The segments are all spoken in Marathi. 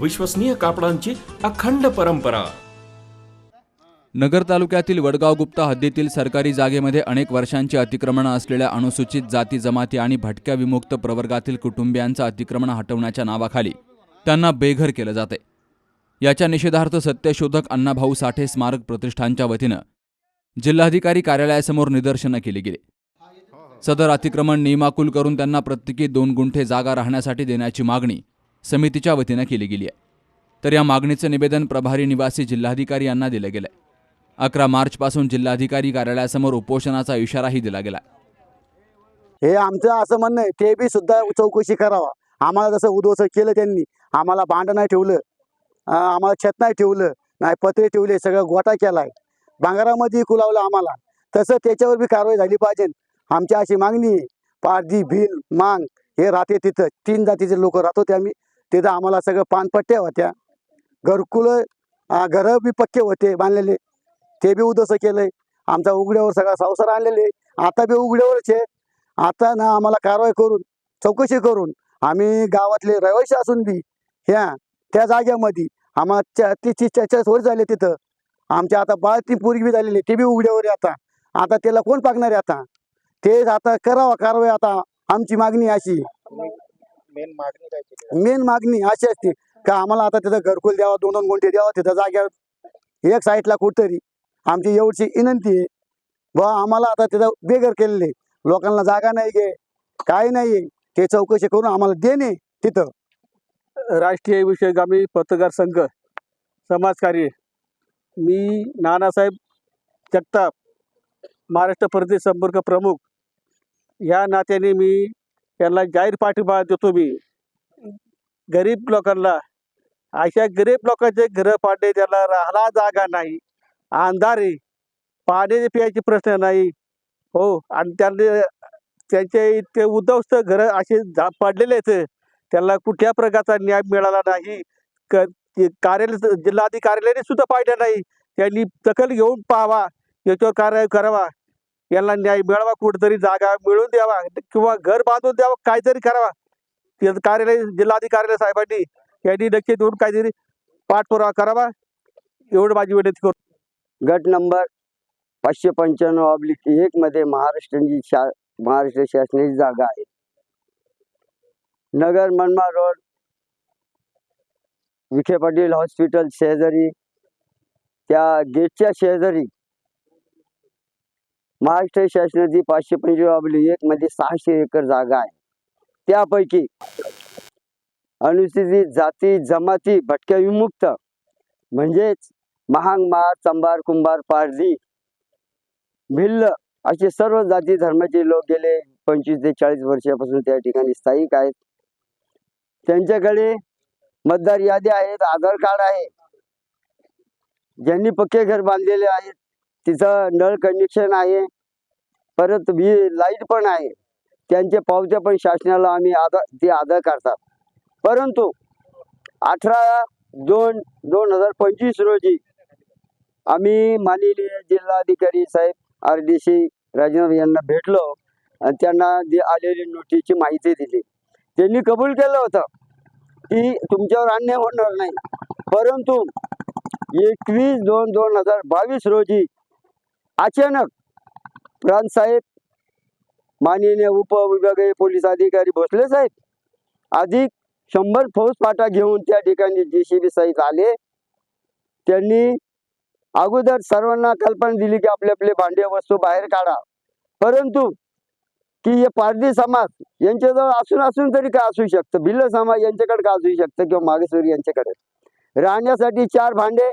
विश्वसनीय कापडांची अखंड परंपरा. नगर तालुक्यातील वडगाव गुप्ता हद्दीतील सरकारी जागेमध्ये अनेक वर्षांची अतिक्रमणं असलेल्या अनुसूचित जाती जमाती आणि भटक्या विमुक्त प्रवर्गातील कुटुंबियांचं अतिक्रमण हटवण्याच्या नावाखाली त्यांना बेघर केलं जाते. याच्या निषेधार्थ सत्यशोधक अण्णाभाऊ साठे स्मारक प्रतिष्ठानच्या वतीनं जिल्हाधिकारी कार्यालयासमोर निदर्शनं केली गेली. सदर अतिक्रमण नियमाकुल करून त्यांना प्रत्येकी दोन गुंठे जागा राहण्यासाठी देण्याची मागणी समितीच्या वतीनं केली गेली आहे. तर या मागणीचं निवेदन प्रभारी निवासी जिल्हाधिकारी यांना दिलं गेलंय. अकरा मार्चपासून जिल्हाधिकारी कार्यालयासमोर उपोषणाचा इशाराही दिला गेला हे आमचं असं म्हणणं आहे ते बी सुद्धा चौकशी करावा. आम्हाला जसं उद्ध्वस्त केलं त्यांनी आम्हाला भांड नाही ठेवलं आम्हाला छत नाही ठेवलं नाही पत्रे ठेवले सगळं गोटा केलाय. भांगारामध्ये कुलावलं आम्हाला. तसं त्याच्यावर बी कारवाई झाली पाहिजे. आमची अशी मागणी आहे पारधी भील मांग हे राहते तिथं. तीन जातीचे लोक राहतो ते आम्ही. तिथं आम्हाला सगळं पानपट्ट्या होत्या. घरकुलं घरं बी पक्के होते बांधलेले. ते बी उद्ध्वस्त केलंय. आमचा उघड्यावर सगळा संसार आणलेले. आता बी उघड्यावरच आहे. आता ना आम्हाला कारवाई करून चौकशी करून आम्ही गावातले रहिवासी असून बी ह्या त्या जाग्यामध्ये आम्हाला तिची चर्चा थोडी झाली तिथं. आमच्या आता बाळ पूर्वी पोरगी बी झालेली. ते बी उघड्यावर आहे आता. आता त्याला कोण पागणार आहे आता? ते आता करावा कारवाई आता आमची मागणी अशी. मेन मागणी काय केली मेन मागणी अशी असते का आम्हाला आता तिथं घरकुल द्यावा दोन दोन गुंठे द्यावा तिथं जाग्यावर एक साईडला कुठतरी आमची एवढी विनंती आहे. बा आम्हाला आता तिथं बेघर केलेले लोकांना जागा नाही गे काही नाही ते चौकशी करून आम्हाला देणे तिथं. राष्ट्रीय विषयगामी पत्रकार संघ समाजकार्य. मी नानासाहेब जगताप महाराष्ट्र प्रदेश संपर्क प्रमुख. ह्या नात्याने मी यांना जाहीर पाठिंबा देतो मी. गरीब लोकांना अशा गरीब लोकांचे घरं पाडणे त्याला राहला जागा नाही. अंधार आहे पाण्याचे पियाचे प्रश्न नाही. हो आणि त्यांनी त्यांचे इतके उद्धवस्त घरं असे झा पडलेले आहेत. त्याला कुठल्या प्रकारचा न्याय मिळाला नाही. क ते कार्यालय जिल्हाधिकारी सुद्धा पाहिलं नाही. त्यांनी दखल घेऊन पाहावा याच्यावर कारवाई करावा. यांना न्याय मिळावा कुठेतरी जागा मिळून द्यावा किंवा घर बांधून द्यावा काहीतरी करावा. त्याचं कार्यालय जिल्हाधिकारी साहेबांनी यांनी नक्की देऊन काहीतरी पाठपुरावा करावा. एवढं माझी विनंती करतो. गट नंबर पाचशे पंच्याण्णव ऑब्लिक एक मध्ये महाराष्ट्राची शा महाराष्ट्र शासनाची जागा आहे. नगर मनमाड रोड विखे पाटील हॉस्पिटल शेजारी त्या गेटच्या शेजारी महाराष्ट्र शासनाची पाचशे पंचवीस एक मध्ये सहाशे एकर जागा आहे. त्यापैकी अनुसूचित जाती जमाती भटक्या विमुक्त म्हणजेच महांग माळ चंबार कुंभार पारधी भिल्ल असे सर्व जाती धर्माचे लोक गेले. पंचवीस ते चाळीस वर्षापासून त्या ठिकाणी स्थायिक आहेत. त्यांच्याकडे मतदार यादी आहेत आधार कार्ड आहे. ज्यांनी पक्के घर बांधलेले आहेत तिचं नळ कनेक्शन आहे. परत वी लाइट पण आहे. त्यांचे पावत्या पण शासनाला आम्ही आदा ते आदर करतात. परंतु अठरा दोन दोन हजार पंचवीस रोजी आम्ही माननीय जिल्हाधिकारी साहेब आर डी सी राजीनाथ यांना भेटलो आणि त्यांना दे आलेली नोटीसची माहिती दिली. त्यांनी कबूल केलं होतं की तुमच्यावर अन्याय होणार नाही. परंतु एकवीस दोन दोन हजार बावीस रोजी अचानक प्रांत साहेब माननीय उपविभागीय पोलीस अधिकारी भोसले साहेब अधिक शंभर फौज पाटा घेऊन त्या ठिकाणी जे सी बी सहित आले. त्यांनी अगोदर सर्वांना कल्पना दिली की आपले आपले भांडे वस्तू बाहेर काढा. परंतु की हे पारधी समाज यांच्याजवळ असून असून तरी काय असू शकतं? भिल्ल समाज यांच्याकडे का असू शकतं किंवा मागेश्वरी यांच्याकडे? राहण्यासाठी चार भांडे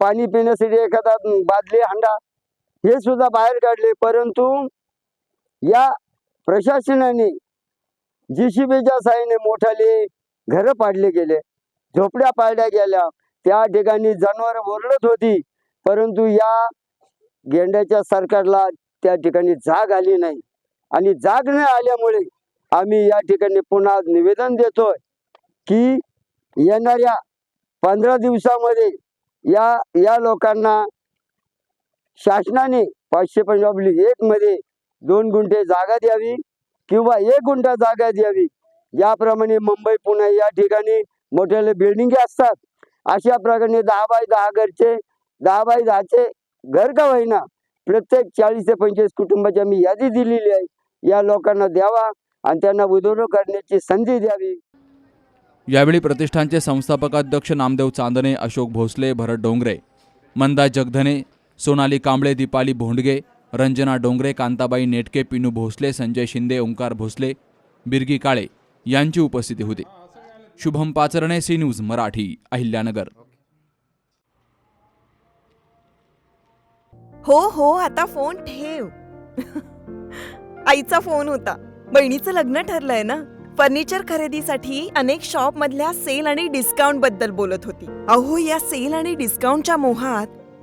पाणी पिण्यासाठी एखादा बादली हांडा हे सुद्धा बाहेर काढले परंतु या प्रशासनाने जी सी बीच्या साहाय्याने मोठाले घरं पाडले गेले. झोपड्या पाडल्या गेल्या. त्या ठिकाणी जनावर ओरडत होती परंतु या गेंड्याच्या सरकारला त्या ठिकाणी जाग आली नाही. आणि जाग नाही आल्यामुळे आम्ही या ठिकाणी पुन्हा निवेदन देतोय की येणाऱ्या पंधरा दिवसामध्ये या या लोकांना शासनाने पाचशे पंजाबली एक मध्ये दोन गुंठे जागा द्यावी किंवा एक गुंठा जागा द्यावी. याप्रमाणे मुंबई पुणे या ठिकाणी मोठ्याले बिल्डिंगी असतात. अशा प्रकारे दहा बाय दहा घरचे दहा बाय दहाचे घर का होईना प्रत्येक चाळीस ते पंचवीस कुटुंबाची आम्ही यादी दिलेली आहे. या लोकांना द्यावा आणि त्यांना उद्योग करण्याची संधी द्यावी. यावेळी प्रतिष्ठानचे संस्थापकाध्यक्ष नामदेव चांदणे अशोक भोसले भरत डोंगरे मंदा जगधने सोनाली कांबळे दीपाली भोंडगे रंजना डोंगरे कांताबाई नेटके पिनू भोसले संजय शिंदे ओंकार भोसले बिरगी काळे यांची उपस्थिती होती. Shubham Pacharne C News Marathi Ahilyanagar. हो हो आता फोन ठेव. आईचा फोन होता. बहिणीचं लग्न ठरलंय ना? फर्निचर खरेदीसाठी अनेक शॉप मधल्या सेल आणि डिस्काउंटबद्दल बोलत होती. अहो या सेल आणि डिस्काउंटच्या मोहात